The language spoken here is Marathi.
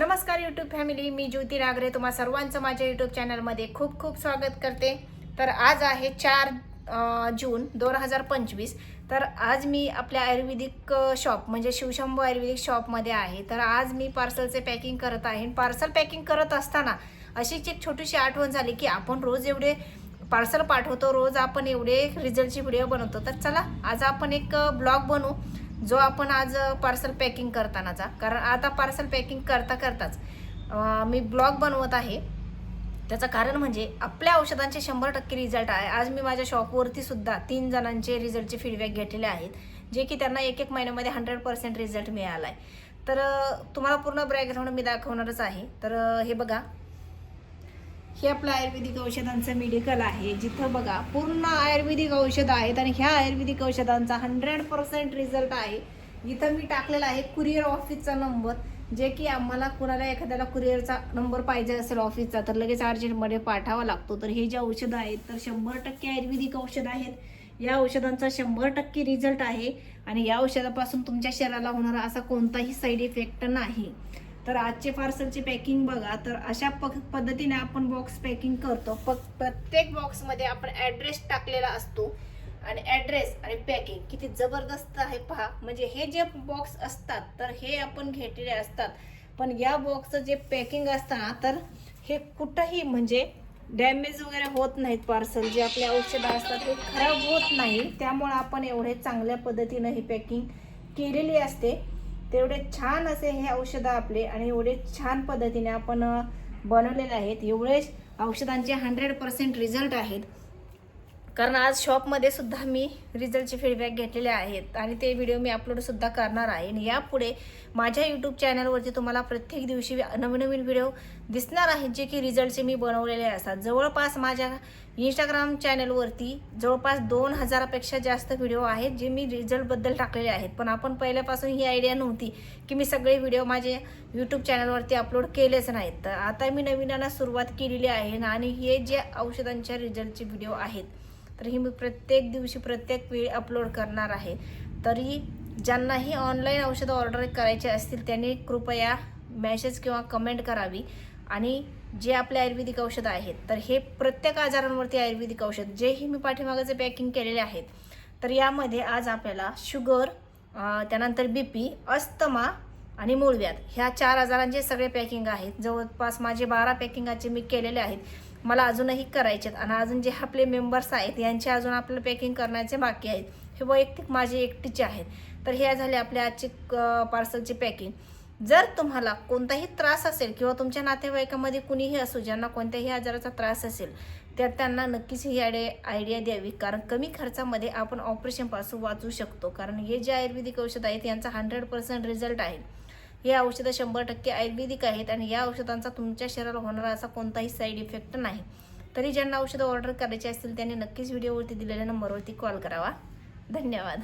नमस्कार यूट्यूब फॅमिली मी ज्योती नागरे तुम्हा सर्वांचं माझ्या यूट्यूब चॅनलमध्ये खूप खूप स्वागत करते. तर आज आहे चार जून दोन हजार पंचवीस. तर आज मी आपल्या आयुर्वेदिक शॉप म्हणजे शिवशंभू आयुर्वेदिक शॉपमध्ये आहे. तर आज मी पार्सलचे पॅकिंग करत आहे. पार्सल पॅकिंग करत असताना अशीच एक छोटीशी आठवण झाली की आपण रोज एवढे पार्सल पाठवतो रोज आपण एवढे रिझल्टची व्हिडिओ बनवतो. तर चला आज आपण एक ब्लॉग बनवू. जो आपण आज पार्सल पॅकिंग करतानाचा. कारण आता पार्सल पॅकिंग करता करताच मी ब्लॉग बनवत आहे. त्याचं कारण म्हणजे आपल्या औषधांचे शंभर टक्के रिझल्ट आहे. आज मी माझ्या शॉपवरती सुद्धा तीन जणांचे रिझल्टचे फीडबॅक घेतलेले आहेत जे की त्यांना एक एक महिन्यामध्ये हंड्रेड पर्सेंट रिझल्ट मिळाला आहे तर तुम्हाला पूर्ण बॅकग्राऊंड मी दाखवणारच आहे. तर हे बघा. हे आपलं आयुर्वेदिक औषधांचं मेडिकल आहे. जिथं बघा पूर्ण आयुर्वेदिक औषधं आहेत आणि ह्या आयुर्वेदिक औषधांचा हंड्रेड पर्सेंट रिझल्ट आहे. इथं मी टाकलेला आहे कुरिअर ऑफिसचा नंबर जे की आम्हाला कुणाला एखाद्याला कुरिअरचा नंबर पाहिजे असेल ऑफिसचा तर लगेच अर्जंटमध्ये पाठावा लागतो. तर हे जे औषधं आहेत तर शंभर टक्के आयुर्वेदिक औषध आहेत. या औषधांचा शंभर टक्के रिझल्ट आहे. आणि या औषधापासून तुमच्या शरीराला होणारा असा कोणताही साईड इफेक्ट नाही. तर आजचे पार्सलची पॅकिंग बघा तर अशा प- पद्धतीने आपण बॉक्स पॅकिंग करतो. प्रत्येक बॉक्समध्ये आपण ॲड्रेस टाकलेला असतो. आणि ॲड्रेस आणि पॅकिंग किती जबरदस्त आहे पहा. म्हणजे हे जे बॉक्स असतात तर हे आपण घेतलेले असतात. पण या बॉक्सचं जे पॅकिंग असतं ना तर हे कुठंही म्हणजे डॅमेज वगैरे होत नाहीत पार्सल जे आपले औषधं असतात ते खराब होत नाही. त्यामुळे आपण एवढे चांगल्या पद्धतीनं ही पॅकिंग केलेली असते. तेवढे छान असे हे औषधं आपले आणि एवढे छान पद्धतीने आपण बनवलेले आहेत. एवढे औषधांचे हंड्रेड पर्सेंट रिझल्ट आहेत. कारण आज शॉपमध्ये सुद्धा मी रिझल्टचे फीडबॅक घेतलेले आहेत. आणि ते व्हिडिओ मी अपलोडसुद्धा करणार आहे. आणि यापुढे माझ्या यूट्यूब चॅनलवरती तुम्हाला प्रत्येक दिवशी नवीन नवीन व्हिडिओ दिसणार आहेत जे की रिझल्टचे मी बनवलेले असतात. जवळपास माझ्या इंस्टाग्राम चॅनलवरती जवळपास दोन हजारापेक्षा जास्त व्हिडिओ आहेत जे मी रिझल्टबद्दल टाकलेले आहेत. पण आपण पहिल्यापासून ही आयडिया नव्हती की मी सगळे व्हिडिओ माझे यूट्यूब चॅनलवरती अपलोड केलेच नाहीत. तर आता मी नवीनांना सुरुवात केलेली आहे. आणि हे जे औषधांच्या रिझल्टचे व्हिडिओ आहेत तर ही मी प्रत्येक दिवशी प्रत्येक वेळी अपलोड करणार आहे. तरी ज्यांनाही ऑनलाईन औषधं ऑर्डर करायचे असतील त्यांनी कृपया मॅसेज किंवा कमेंट करावी. आणि जे आपले आयुर्वेदिक औषधं आहेत तर हे प्रत्येक आजारांवरती आयुर्वेदिक औषध जेही मी पाठीमागाचे पॅकिंग केलेले आहेत. तर यामध्ये आज आपल्याला शुगर त्यानंतर बी पी अस्थमा आणि मूळव्याध ह्या चार आजारांचे सगळे पॅकिंग आहेत. जवळपास माझे बारा पॅकिंगाचे मी केलेले आहेत. मला अजूनही करायचे आहेत आणि अजून जे आपले मेंबर्स आहेत यांचे अजून आपल्याला पॅकिंग करण्याचे बाकी आहेत. हे वैयक्तिक माझे एकटीचे आहेत. तर हे झाले आपल्या आजचे पार्सलची पॅकिंग जर तुम्हाला कोणताही त्रास असेल किंवा तुमच्या नातेवाईकामध्ये कुणीही असो ज्यांना कोणत्याही आजाराचा त्रास असेल तर त्यांना नक्कीच ही आयडे आयडिया द्यावी. कारण कमी खर्चामध्ये आपण ऑपरेशनपासून वाचू शकतो. कारण हे जे आयुर्वेदिक औषध आहेत यांचा हंड्रेड पर्सेंट रिझल्ट आहे. हे औषधं शंभर टक्के आयुर्वेदिक आहेत आणि या औषधांचा तुमच्या शरीराला होणारा असा कोणताही साईड इफेक्ट नाही. तरी ज्यांना औषधं ऑर्डर करायची असतील त्यांनी नक्कीच व्हिडिओवरती दिलेल्या नंबरवरती कॉल करावा. धन्यवाद.